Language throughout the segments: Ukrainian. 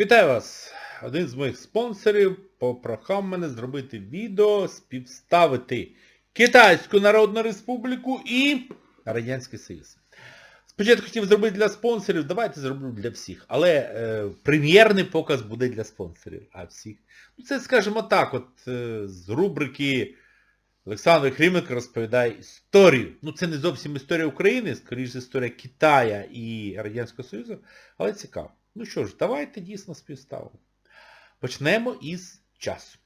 Вітаю вас! Один з моїх спонсорів попрохав мене зробити відео, співставити Китайську Народну Республіку і Радянський Союз. Спочатку хотів зробити для спонсорів, давайте зроблю для всіх. Але е, прем'єрний показ буде для спонсорів, а всіх. Ну це, скажімо так, от е, з рубрики Олександр Хріменко розповідає історію. Ну це не зовсім історія України, скоріше історія Китая і Радянського Союзу, але цікаво. Ну що ж, давайте дійсно співставимо. Почнемо із часу.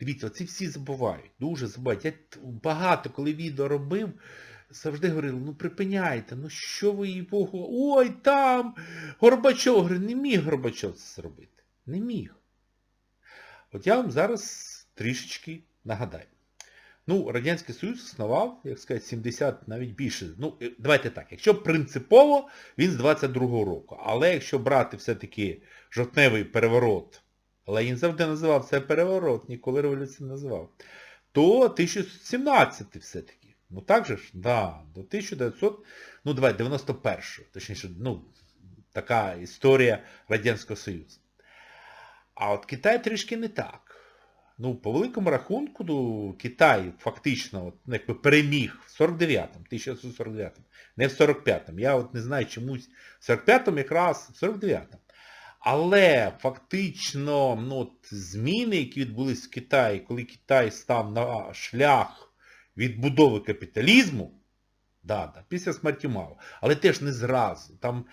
Дивіться, оці всі забувають, дуже забувають. Я багато, коли відео робив, завжди говорили, ну припиняйте, ну що ви їй Богу, ой, там, Горбачов, говорю, не міг Горбачов це зробити. Не міг. От я вам зараз трішечки нагадаю. Ну, Радянський Союз існував, як сказати, 70, навіть більше. Ну, е, давайте так, якщо принципово, він з 22-го року. Але якщо брати все-таки жовтневий переворот, Ленін завжди називав це переворот, ніколи революцію не називав, то 1917 все-таки. Ну так же ж, да, до 1900, ну давай, 91-го, точніше, ну, така історія Радянського Союзу. А от Китай трішки не так. Ну, по великому рахунку, ну, Китай фактично от, ну, якби переміг в 49-му, 1949-му, не в 45-му. Я от не знаю чомусь в 45-му якраз, в 49-му. Але фактично ну, от, зміни, які відбулись в Китаї, коли Китай став на шлях відбудови капіталізму, да, да, після смерті Мао, але теж не зразу. Там,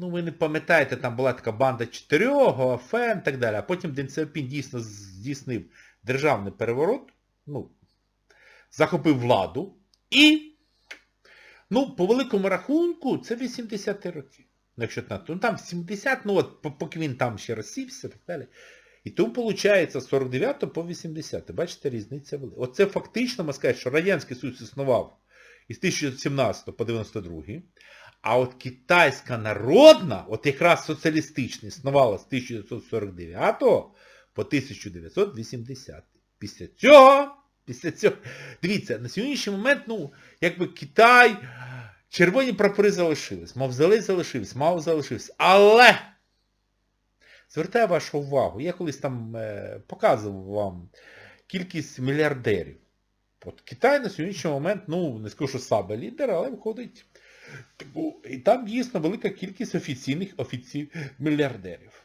ну ви не пам'ятаєте, там була така банда чотирьох, ФН і так далі, а потім Ден Сяопін дійсно здійснив державний переворот, ну, захопив владу і, ну, по великому рахунку, це 80-ті роки. Ну, якщо ну там 70, ну от поки він там ще розсівся і так далі. І тому виходить з 49 по 80. Бачите, різниця велика. Оце фактично, можна сказати, що Радянський Союз існував із 1917 по 92, а от Китайська народна, от якраз соціалістична, існувала з 1949 по 1980. Після цього, після цього, дивіться, на сьогоднішній момент, ну, якби Китай, червоні прапори залишились, мавзолей залишився, мав залишився, але звертаю вашу увагу, я колись там е, показував вам кількість мільярдерів. От Китай на сьогоднічний момент, ну, не скажу, що саме лідер, але виходить. І там дійсно велика кількість офіційних офіцій мільярдерів.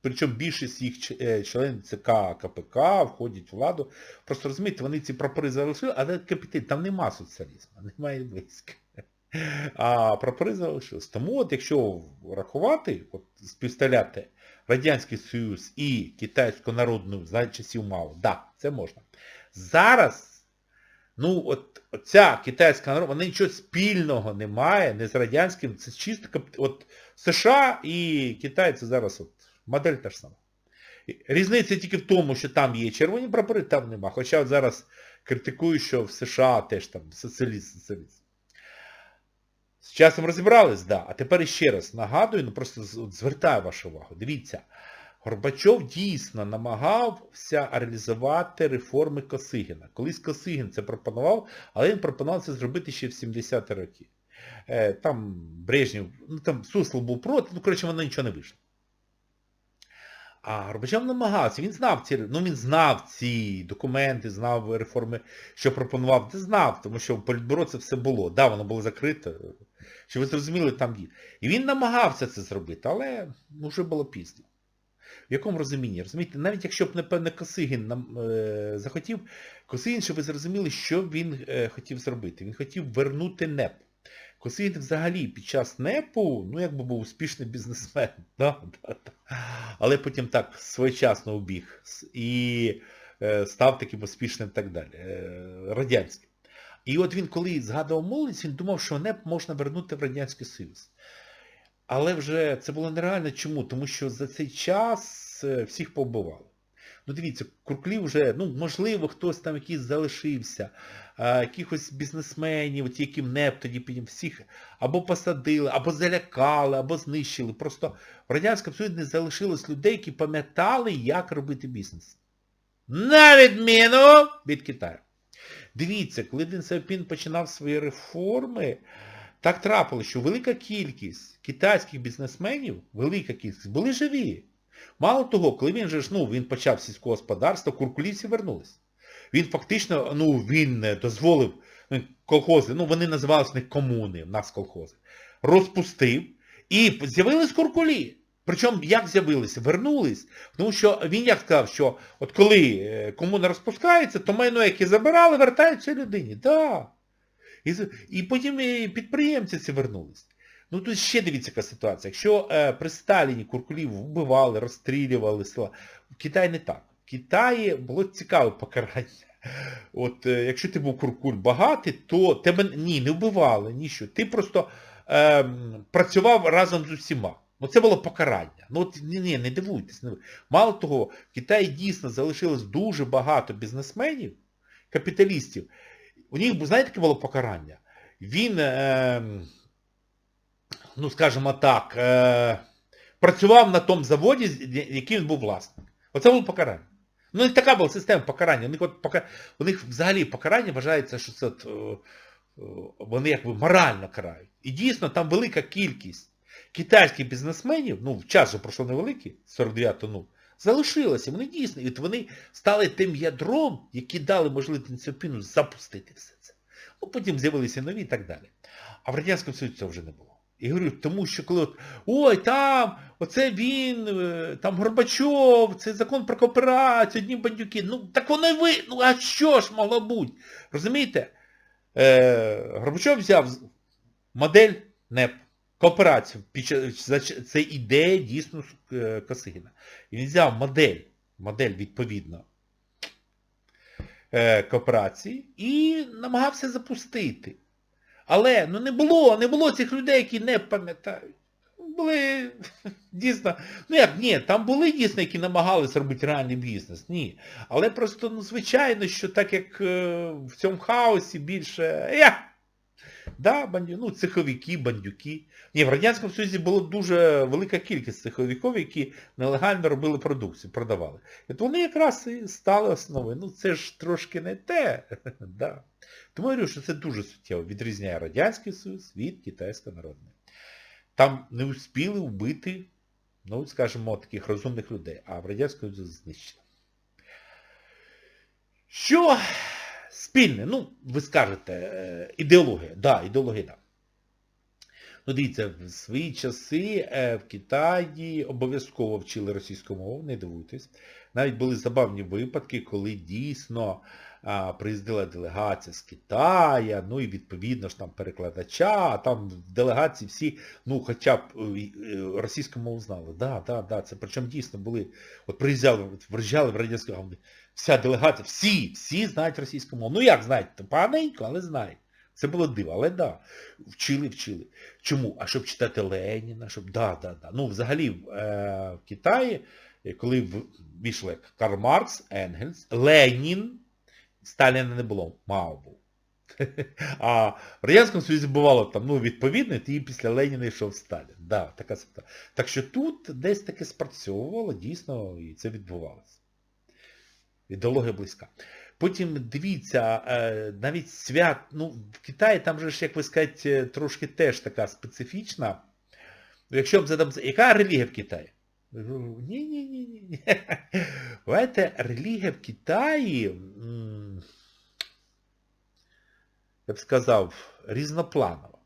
Причому більшість їх е, членів ЦК КПК входять в владу. Просто розумієте, вони ці прапори залишили, але капіталь, там нема соціалізму, немає близько. А прапори залишились. Тому от якщо рахувати, от співставляти Радянський Союз і Китайську народну за часів Мао, да, це можна. Зараз, ну от ця китайська народна, вона нічого спільного не має, не з радянським, це чисто от США і Китай це зараз от модель та ж сама. Різниця тільки в тому, що там є червоні прапори, там нема. Хоча от зараз критикую, що в США теж там соціаліст, соціаліст. З часом розібрались, да. А тепер ще раз нагадую, ну просто звертаю вашу увагу. Дивіться, Горбачов дійсно намагався реалізувати реформи Косигіна. Колись Косигін це пропонував, але він пропонував це зробити ще в 70-ті роки. Е, там Брежнєв, ну там Суслов був проти, ну коротше, воно нічого не вийшло. А Горбачов намагався, він знав ці, ну він знав ці документи, знав реформи, що пропонував, не знав, тому що в Політбюро це все було. Да, воно було закрите. Щоб ви зрозуміли, там є. І він намагався це зробити, але вже було пізно. В якому розумінні? Розумієте, навіть якщо б, напевне, Косигін нам е, захотів, Косигін, щоб ви зрозуміли, що він е, хотів зробити. Він хотів вернути НЕП. Косигін взагалі під час НЕПу, ну якби був успішний бізнесмен. Да, да, да. Але потім так своєчасно убіг і е, став таким успішним так далі. Е, радянським. І от він, коли згадував молодість, він думав, що НЕП можна вернути в Радянський Союз. Але вже це було нереально. Чому? Тому що за цей час е, всіх побивали. Ну дивіться, Курклів вже, ну можливо, хтось там якийсь залишився, якихось бізнесменів, от яким НЕП тоді всіх або посадили, або залякали, або знищили. Просто в Радянському Союзі не залишилось людей, які пам'ятали, як робити бізнес. На відміну від Китаю. Дивіться, коли Ден Сяопін починав свої реформи, так трапилося, що велика кількість китайських бізнесменів, велика кількість, були живі. Мало того, коли він же ну, він почав сільського господарства, куркулівці вернулись. Він фактично, ну, він е, дозволив ну, колхози, ну, вони називалися не комуни, в нас колхози, розпустив, і з'явились куркулі. Причому як з'явилися? Вернулись. Тому що він як сказав, що от коли е, комуна розпускається, то майно, яке забирали, вертаються людині. Да. І, і потім підприємці ці вернулись. Ну тут ще дивіться яка ситуація. Якщо е, при Сталіні куркулів вбивали, розстрілювали села, в Китаї не так. В Китаї було цікаве покарання. От е, якщо ти був куркуль багатий, то тебе ні, не вбивали, ніщо. Ти просто е, працював разом з усіма. Ну це було покарання. Ну от ні, ні, не дивуйтесь. Не... Мало того, в Китаї дійсно залишилось дуже багато бізнесменів, капіталістів. У них, знаєте, яке було покарання? Він, е, ну скажімо так, е, працював на тому заводі, який він був власник. Оце було покарання. Ну і така була система покарання. У них, от, пока... У них взагалі покарання вважається, що це от, е, е, вони якби морально карають. І дійсно там велика кількість китайських бізнесменів, ну в час же пройшло невеликий, 49 ну, залишилося. Вони дійсно, і вони стали тим ядром, які дали можливість Цинцзяпіну запустити все це. Ну потім з'явилися нові і так далі. А в Радянському Союзі цього вже не було. І говорю, тому що коли от, ой, там, оце він, е, там Горбачов, це закон про кооперацію, одні бандюки. Ну, так воно й ви, ну а що ж могло бути? Розумієте? Е, Горбачов взяв модель НЕП, кооперацію. Це ідея дійсно е, Косигіна. Він взяв модель, модель відповідно е, кооперації і намагався запустити. Але ну не було, не було цих людей, які не пам'ятають. Були дійсно, ну як, ні, там були дійсно, які намагалися робити реальний бізнес, ні. Але просто, ну, звичайно, що так як е, в цьому хаосі більше, да, бандю, ну, цеховики, бандюки. Ні, в Радянському Союзі була дуже велика кількість цеховиків, які нелегально робили продукцію, продавали. І от вони якраз і стали основою. Ну це ж трошки не те. да. Тому я говорю, що це дуже суттєво відрізняє Радянський Союз від Китайського народного. Там не успіли вбити, ну, скажімо, таких розумних людей, а в Радянському Союзі знищили. Що спільне? Ну, ви скажете, е, ідеологія. Да, ідеологія. Да. Ну, дивіться, в свої часи е, в Китаї обов'язково вчили російську мову, не дивуйтесь. Навіть були забавні випадки, коли дійсно а, приїздила делегація з Китая, ну і відповідно ж там перекладача, а там делегації всі, ну хоча б е, російську мову знали. Да, да, да, це причому дійсно були, от приїжджали, виїжджали в радянську вся делегація, всі, всі знають російську мову. Ну як знають, то поганенько, але знають. Це було диво, але да, вчили, вчили. Чому? А щоб читати Леніна, щоб... Да, да, да. Ну, взагалі, в, е, в Китаї, е, коли вийшли Карл Маркс, Енгельс, Ленін, Сталіна не було, Мао був. А в Радянському Союзі бувало там, ну, відповідно, і після Леніна йшов Сталін. Да, така. Так що тут десь таке спрацьовувало, дійсно, і це відбувалося. Ідеологія близька. Потім дивіться, е, навіть свят, ну, в Китаї там же ж, як ви скажете, трошки теж така специфічна. Ну, Якщо б задам, яка релігія в Китаї? Ні-ні-ні. Знаєте, релігія в Китаї, я б сказав, різнопланова.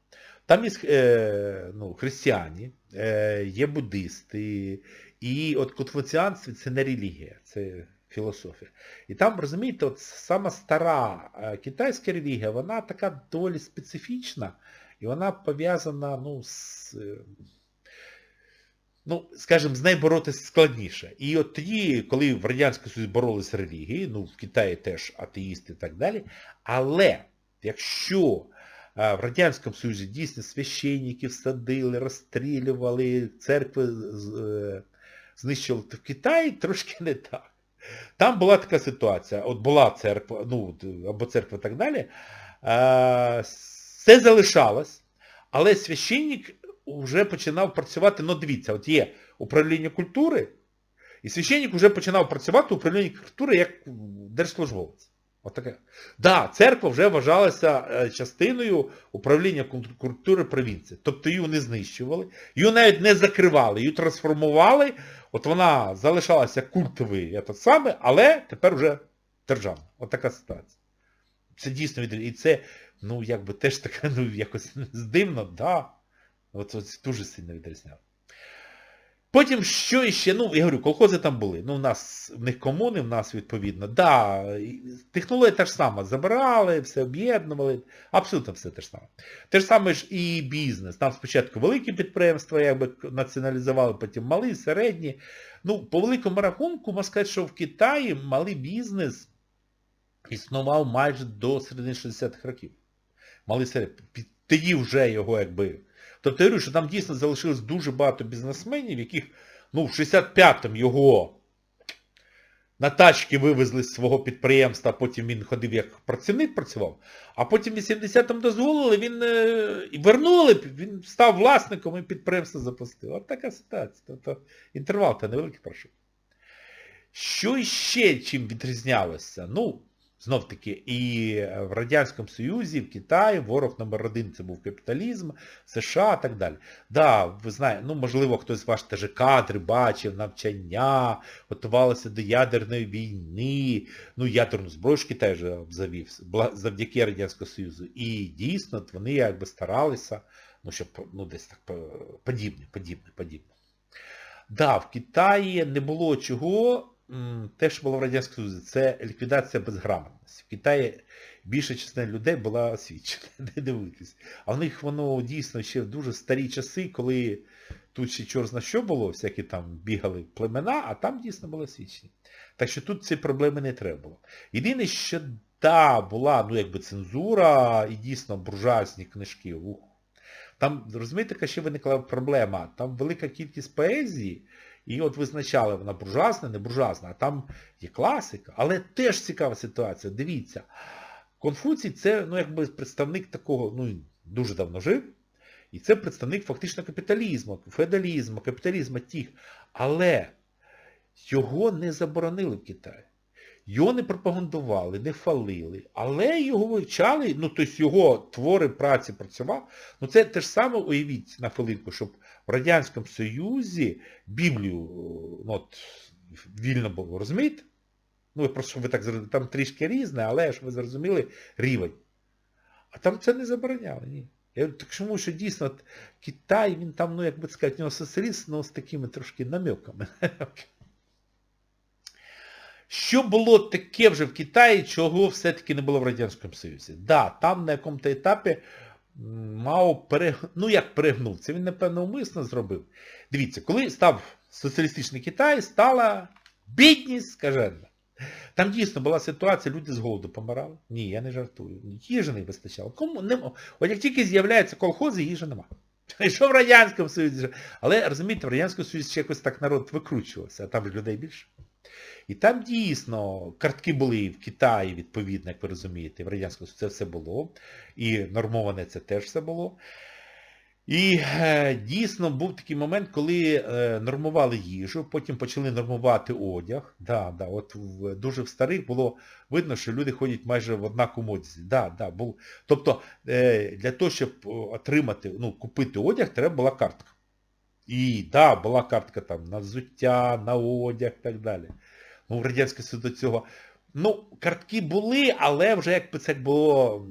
Там є е, ну, християні, е, є буддисти, і от конфуціанство це не релігія, це філософія. І там, розумієте, от сама стара е, китайська релігія, вона така доволі специфічна, і вона пов'язана, ну, з, е, ну, скажімо, з нею боротися складніше. І от тоді, коли в Радянському Союзі боролися релігії, ну, в Китаї теж атеїсти і так далі, але якщо в Радянському Союзі дійсно священників садили, розстрілювали, церкви з- е, знищували, то в Китаї трошки не так. Там була така ситуація, от була церква, ну, або церква і так далі, все залишалось, але священник вже починав працювати, ну дивіться, от є управління культури, і священник вже починав працювати в управлінні культури як держслужбовець. Отаке. Да, церква вже вважалася е, частиною управління культури провінції. Тобто її не знищували, її навіть не закривали, її трансформували. От вона залишалася культовою, я так саме, але тепер вже державна. Отака ситуація. Це дійсно від... І це, ну, якби теж таке, ну, якось здивно, да. От, от дуже сильно відрізняло. Потім що іще, ну, я говорю, колхози там були. Ну, в нас, в них комуни, в нас відповідно. Да, технологія та ж сама. Забирали, все об'єднували. Абсолютно все те ж саме. Те ж саме ж і бізнес. Там спочатку великі підприємства якби націоналізували, потім малі, середні. Ну, по великому рахунку, можна сказати, що в Китаї малий бізнес існував майже до середини 60-х років. Малий середній. Тоді вже його якби Тобто я говорю, що там дійсно залишилось дуже багато бізнесменів, яких ну, в 65-му його на тачки вивезли з свого підприємства, потім він ходив як працівник працював, а потім в 80-му дозволили, він е, і вернули, він став власником і підприємство запустив. От така ситуація. Тобто інтервал-то невеликий пройшов. Що ще чим відрізнялося? Ну, Знов таки, і в Радянському Союзі, в Китаї ворог номер один це був капіталізм, США і так далі. Да, ви знаєте, ну можливо хтось з ваших теж кадри бачив, навчання, готувалося до ядерної війни, ну ядерну зброю ж Китай вже обзавів, завдяки Радянському Союзу. І дійсно вони якби старалися, ну щоб ну десь так подібне, подібне, подібне. Да, в Китаї не було чого те, що було в Радянському Союзі, це ліквідація безграмотності. В Китаї більша частина людей була освічена, не дивитись. А в них воно дійсно ще в дуже старі часи, коли тут ще чорт зна що було, всякі там бігали племена, а там дійсно було освічені. Так що тут ці проблеми не треба було. Єдине, що да, була ну, якби цензура і дійсно буржуазні книжки. Ух. Там, розумієте, ще виникла проблема. Там велика кількість поезії. І от визначали, вона буржуазна, не буржуазна, а там є класика. Але теж цікава ситуація. Дивіться, Конфуцій це ну, якби представник такого, ну, дуже давно жив. І це представник фактично капіталізму, феодалізму, капіталізму тих. Але його не заборонили в Китаї. Його не пропагандували, не фалили, але його вивчали, ну тобто його твори праці працював. Ну це те ж саме уявіть на хвилинку, щоб в Радянському Союзі Біблію ну, от, вільно було, розумієте? Ну, просто ви так зрозуміли, там трішки різне, але ж ви зрозуміли рівень. А там це не забороняли, ні. Я говорю, так чому, що дійсно от, Китай, він там, ну, як би сказати, у нього соціаліст, ну, з такими трошки намеками. Що було таке вже в Китаї, чого все-таки не було в Радянському Союзі? Да, там на якому-то етапі Мао перег... ну як перегнув, це він, напевно, умисно зробив. Дивіться, коли став соціалістичний Китай, стала бідність скажена. Там дійсно була ситуація, люди з голоду помирали. Ні, я не жартую. Їжі не вистачало. Кому нема. От як тільки з'являються колхози, їжі нема. І що в Радянському Союзі? Але розумієте, в Радянському Союзі ще якось так народ викручувався, а там людей більше. І там дійсно картки були в Китаї, відповідно, як ви розумієте, в Радянському Союзі це все було. І нормоване це теж все було. І е, дійсно був такий момент, коли е, нормували їжу, потім почали нормувати одяг. Да, да, от в, Дуже в старих було видно, що люди ходять майже в однаковому одязі. Да, да, був. Тобто е, для того, щоб отримати, ну, купити одяг, треба була картка. І да, була картка там на взуття, на одяг і так далі. В Радянському Союзі до цього. Ну, картки були, але вже якби це було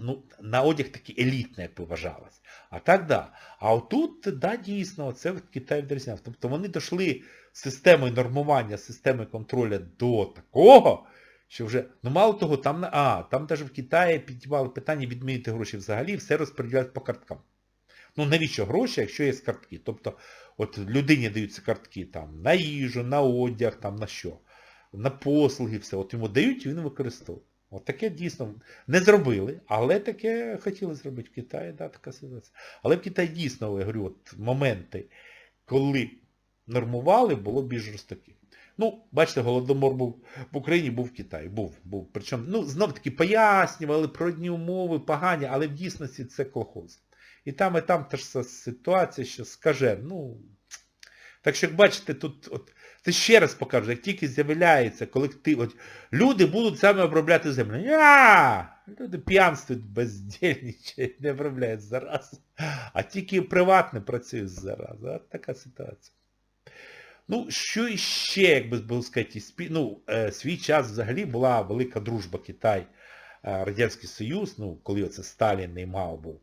ну, на одяг такий елітний, як би вважалось. А так, да. А отут, да, дійсно, це в Китаї відрізнялося. Тобто вони дійшли системою нормування, системи контролю до такого, що вже, ну мало того, там, а, там навіть в Китаї піднімали питання відмінити гроші взагалі, все розподіляють по карткам. Ну навіщо гроші, якщо є картки? Тобто, от людині даються картки там на їжу, на одяг, там на що на послуги, все. От йому дають і він використовує. От таке дійсно не зробили, але таке хотіли зробити в Китаї, да, така ситуація. Але в Китаї дійсно, я говорю, от моменти, коли нормували, було більш жорстокі. Ну, бачите, Голодомор був в Україні, був в Китаї. Був, був. Причому, ну, знов таки пояснювали про одні умови, погані, але в дійсності це колхоз. І там, і там теж ситуація, що скаже, ну... Так що, як бачите, тут от Це ще раз покажу, як тільки з'являється колектив, от люди будуть саме обробляти землю. Ня! Люди п'янствують, бездільничають, не обробляють зараз. А тільки приватне працює зараз. От така ситуація. Ну, що іще, як би було сказати, ну, е, свій час взагалі була велика дружба Китай, е, Радянський Союз, ну, коли оце Сталін не мав був.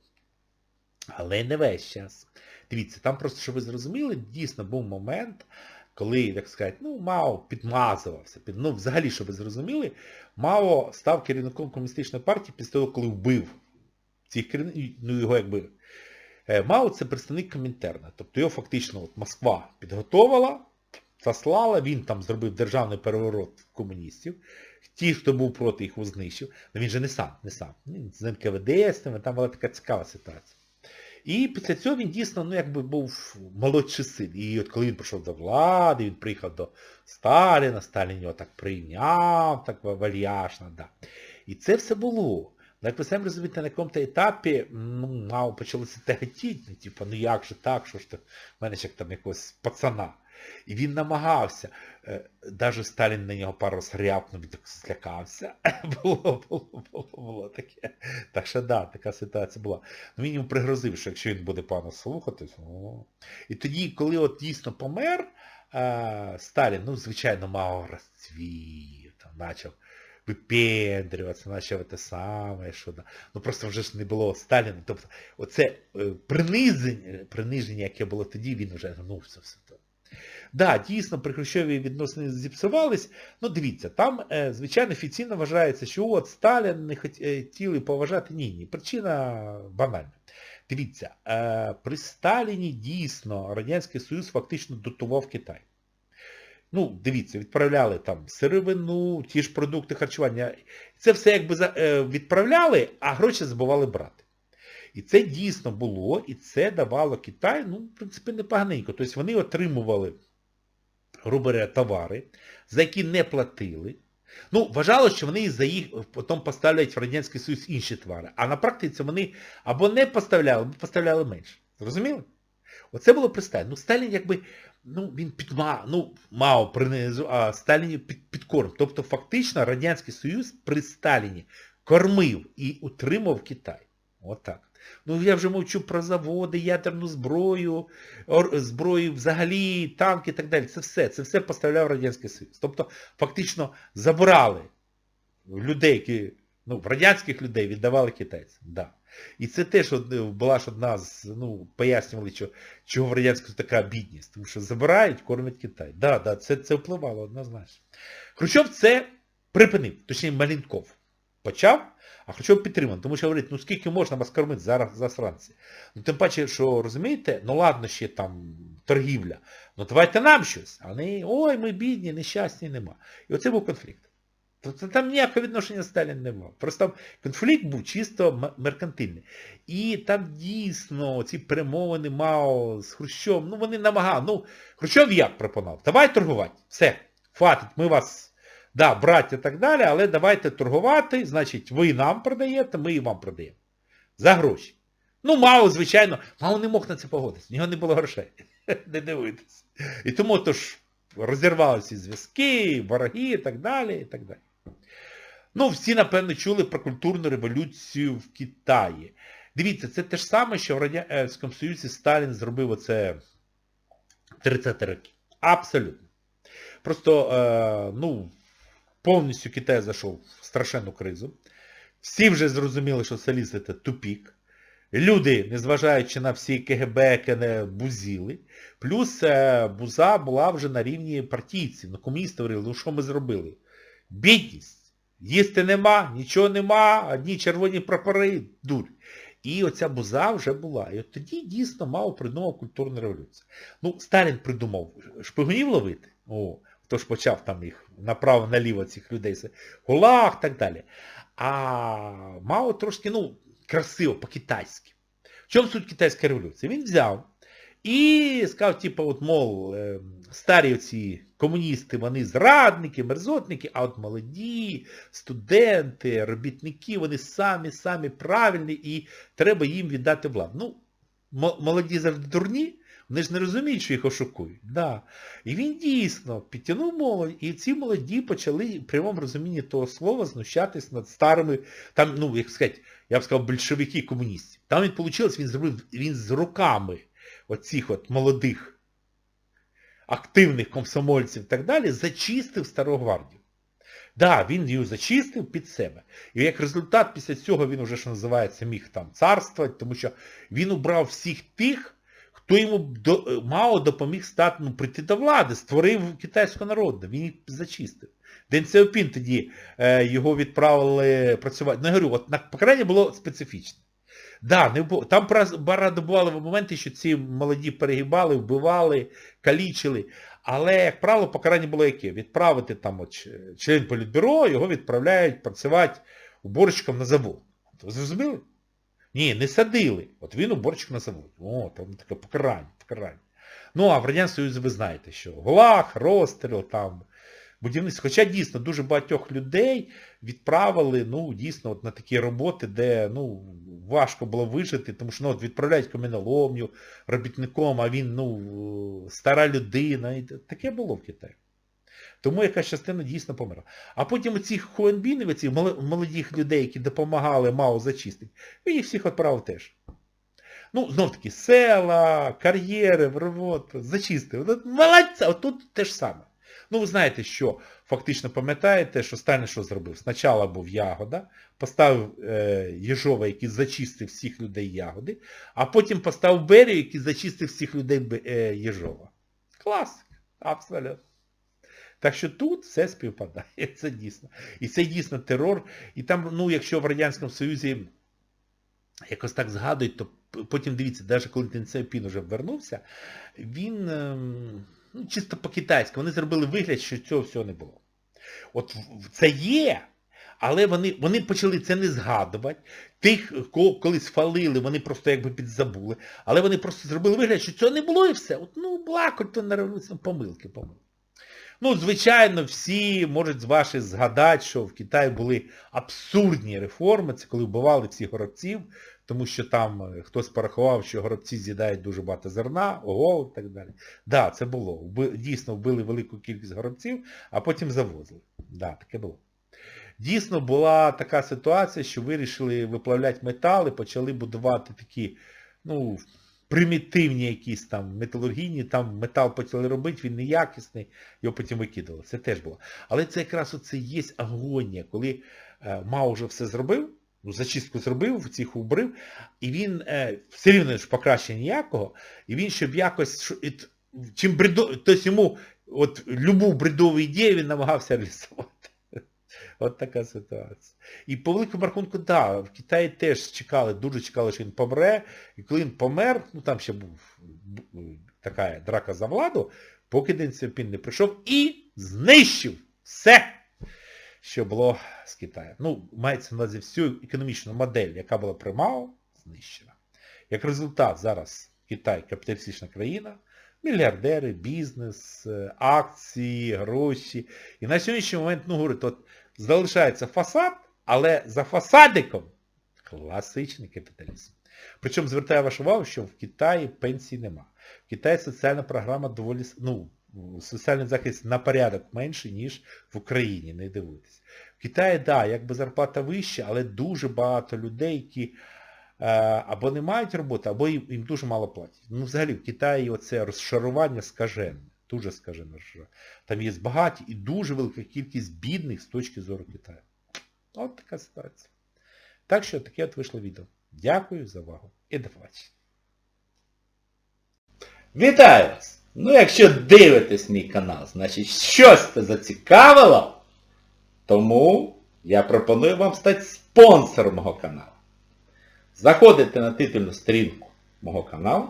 Але не весь час. Дивіться, там просто, щоб ви зрозуміли, дійсно був момент, коли, так сказати, ну, Мао підмазувався. Під, ну, взагалі, щоб ви зрозуміли, Мао став керівником комуністичної партії після того, коли вбив цих керівників, ну, його якби. Е, Мао це представник Комінтерна. Тобто його фактично от Москва підготовила, заслала, він там зробив державний переворот комуністів. Ті, хто був проти, їх знищив. Ну він же не сам, не сам. З НКВД, там була така цікава ситуація. І після цього він дійсно, ну, якби був молодший син. І от коли він прийшов до влади, він приїхав до Сталіна, Сталін його так прийняв, так вальяжно, да. І це все було. Ну, як ви самі розумієте, на якому-то етапі, ну, почалося тяготіти, ну, типу, ну як же так, що ж ти, в мене як там якогось пацана. І він намагався. Навіть Сталін на нього пару раз рявкнув, він так злякався. було, було, було, було таке. Так що да, така ситуація була. Ну він йому пригрозив, що якщо він буде пана слухатись, о. І тоді, коли от дійсно помер, е, Сталін, ну, звичайно, мав розцвів, там, почав випендрюватися, почав те саме, що да. Ну просто вже ж не було Сталіна. Тобто оце е, приниження, приниження, яке було тоді, він вже гнувся все то. Да, дійсно, при Хрущові відносини зіпсувались. Ну, дивіться, там, е, звичайно, офіційно вважається, що от Сталін не хотіли поважати. Ні, ні, причина банальна. Дивіться, е, при Сталіні дійсно Радянський Союз фактично дотував Китай. Ну, дивіться, відправляли там сировину, ті ж продукти харчування. Це все якби відправляли, а гроші забували брати. І це дійсно було, і це давало Китай, ну, в принципі, непоганенько. Тобто вони отримували, грубо товари, за які не платили. Ну, вважалося, що вони за їх потім поставляють в Радянський Союз інші товари. А на практиці вони або не поставляли, або поставляли менше. Зрозуміли? Оце було при Сталіні. Ну, Сталін якби, ну, він підма, ну, мав принизу, а Сталіні під, підкорм. Тобто фактично Радянський Союз при Сталіні кормив і утримав Китай. Отак. Ну я вже мовчу про заводи, ядерну зброю, зброю взагалі, танки і так далі. Це все. Це все поставляв Радянський Союз. Тобто фактично забрали людей, які, ну, радянських людей віддавали китайцям. Да. І це теж була ж одна з, ну, пояснювали, що, чого в Радянському така бідність. Тому що забирають, кормять Китай. Да, да, це, це впливало однозначно. Хрущов це припинив, точніше Малінков. Почав, а Хрущов підтримав. Тому що говорить, ну скільки можна вас кормити зараз засранці. Ну тим паче, що розумієте, ну ладно ще там торгівля. Ну давайте нам щось. А вони, ой, ми бідні, нещасні, нема. І оце був конфлікт. Тобто там ніякого відношення Сталін не мав. Просто конфлікт був чисто меркантильний. І там дійсно ці перемовини Мао з Хрущом, ну вони намагали. Ну, Хрущов як пропонував? Давай торгувати. Все, хватить, ми вас, да, брати і так далі, але давайте торгувати, значить, ви нам продаєте, ми і вам продаємо. За гроші. Ну, Мао, звичайно, Мао не мог на це погодитися, в нього не було грошей. Не дивитися. І тому то ж розірвалися зв'язки, вороги і так далі, і так далі. Ну, всі, напевно, чули про культурну революцію в Китаї. Дивіться, це те ж саме, що в Радянському Союзі Сталін зробив оце 30 років. Абсолютно. Просто, е, ну, повністю Китай зайшов в страшенну кризу. Всі вже зрозуміли, що соліст це тупік. Люди, незважаючи на всі КГБ, не бузіли. Плюс е, буза була вже на рівні партійців. Ну, комуністи говорили, ну що ми зробили? Бідність. Їсти нема, нічого нема, одні червоні прапори, дурь. І оця буза вже була. І от тоді дійсно мало придумав культурну революцію. Ну, Сталін придумав шпигунів ловити. О, хто ж почав там їх направо-наліво цих людей, гулаг і так далі. А Мао трошки, ну, красиво, по-китайськи. В чому суть китайської революції? Він взяв і сказав, типу, от, мов, старі оці комуністи, вони зрадники, мерзотники, а от молоді, студенти, робітники, вони самі-самі правильні і треба їм віддати владу. Ну, молоді завжди дурні, Вони ж не розуміють, що їх ошукують. Да. І він дійсно підтягнув молодь, і ці молоді почали в прямому розумінні того слова знущатись над старими, там, ну, як сказати, я б сказав, більшовики комуністів. Там він вийшло, він зробив, він з руками оцих от молодих, активних комсомольців і так далі, зачистив Стару Гвардію. Да, він її зачистив під себе. І як результат після цього він вже, що називається, міг там царствувати, тому що він убрав всіх тих, хто йому до, мало допоміг стати, ну, прийти до влади, створив китайську народу, він їх зачистив. Ден Сяопін тоді е, його відправили працювати. Ну, я говорю, от на покарання було специфічне. Да, не було. Там багато бували моменти, що ці молоді перегибали, вбивали, калічили. Але, як правило, покарання було яке? Відправити там от, член політбюро, його відправляють працювати уборщиком на завод. Ви зрозуміли? Ні, не садили. От він уборщик на завод. О, там таке покарання, покарання. Ну, а в Радянському Союзі ви знаєте, що ГУЛАГ, розстріл, там, будівництво. Хоча дійсно дуже багатьох людей відправили, ну, дійсно, от на такі роботи, де, ну, важко було вижити, тому що ну, от відправляють каменоломню робітником, а він, ну, стара людина. І таке було в Китаї. Тому якась частина дійсно померла. А потім оці хуанбінів, ці молодих людей, які допомагали Мао зачистити, він їх всіх відправив теж. Ну, знов таки, села, кар'єри, роботу, зачистив. Молодця, отут те ж саме. Ну, ви знаєте, що фактично пам'ятаєте, що Сталін що зробив? Спочатку був Ягода, поставив е, Єжова, який зачистив всіх людей Ягоди, а потім поставив Берію, який зачистив всіх людей е, Єжова. Класик, абсолютно. Так що тут все співпадає, це дійсно. І це дійсно терор. І там, ну, якщо в Радянському Союзі якось так згадують, то потім дивіться, навіть коли Тенцепін вже вернувся, він... Е, ну, чисто по-китайськи, вони зробили вигляд, що цього всього не було. От це є, але вони вони почали це не згадувати. Тих, кого колись фалили, вони просто якби підзабули. Але вони просто зробили вигляд, що цього не було і все. От, Ну, блакоть, то помилки, помилки. Ну, звичайно, всі можуть з ваших згадати, що в Китаї були абсурдні реформи, це коли вбивали всіх горобців, тому що там е, хтось порахував, що горобці з'їдають дуже багато зерна, ого, і так далі. Так, да, це було. Дійсно, вбили велику кількість горобців, а потім завозили. Да, таке було. Дійсно була така ситуація, що вирішили виплавляти метали, почали будувати такі, ну, примітивні якісь там металургійні, там метал почали робити, він неякісний, його потім викидали. Це теж було. Але це якраз оце є агонія, коли е, Мао вже все зробив, ну, зачистку зробив, цих убрив, і він е, все рівно ж покращення ніякого, і він щоб якось, чим бредо, тобто йому от любу бредову ідею він намагався реалізувати. От така ситуація. І по великому рахунку, так, да, в Китаї теж чекали, дуже чекали, що він помре. І коли він помер, ну там ще був така драка за владу, поки Ден Сяопін не прийшов і знищив все, що було з Китаєм. Ну, мається на увазі всю економічну модель, яка була при Мао, знищена. Як результат, зараз Китай капіталістична країна, мільярдери, бізнес, е, акції, гроші. І на сьогоднішній момент, ну, говорить, от залишається фасад, але за фасадиком класичний капіталізм. Причому звертаю вашу увагу, що в Китаї пенсій нема. В Китаї соціальна програма доволі, ну, соціальний захист на порядок менший, ніж в Україні, не дивуйтесь. В Китаї, так, да, якби зарплата вища, але дуже багато людей, які е, або не мають роботи, або їм, дуже мало платять. Ну, взагалі, в Китаї оце розшарування скажене. Дуже скажено, що там є багаті і дуже велика кількість бідних з точки зору Китаю. От така ситуація. Так що таке от вийшло відео. Дякую за увагу і до побачення. Вітаю вас! Ну якщо дивитесь мій канал, значить щось це зацікавило, тому я пропоную вам стати спонсором мого каналу. Заходите на титульну сторінку мого каналу.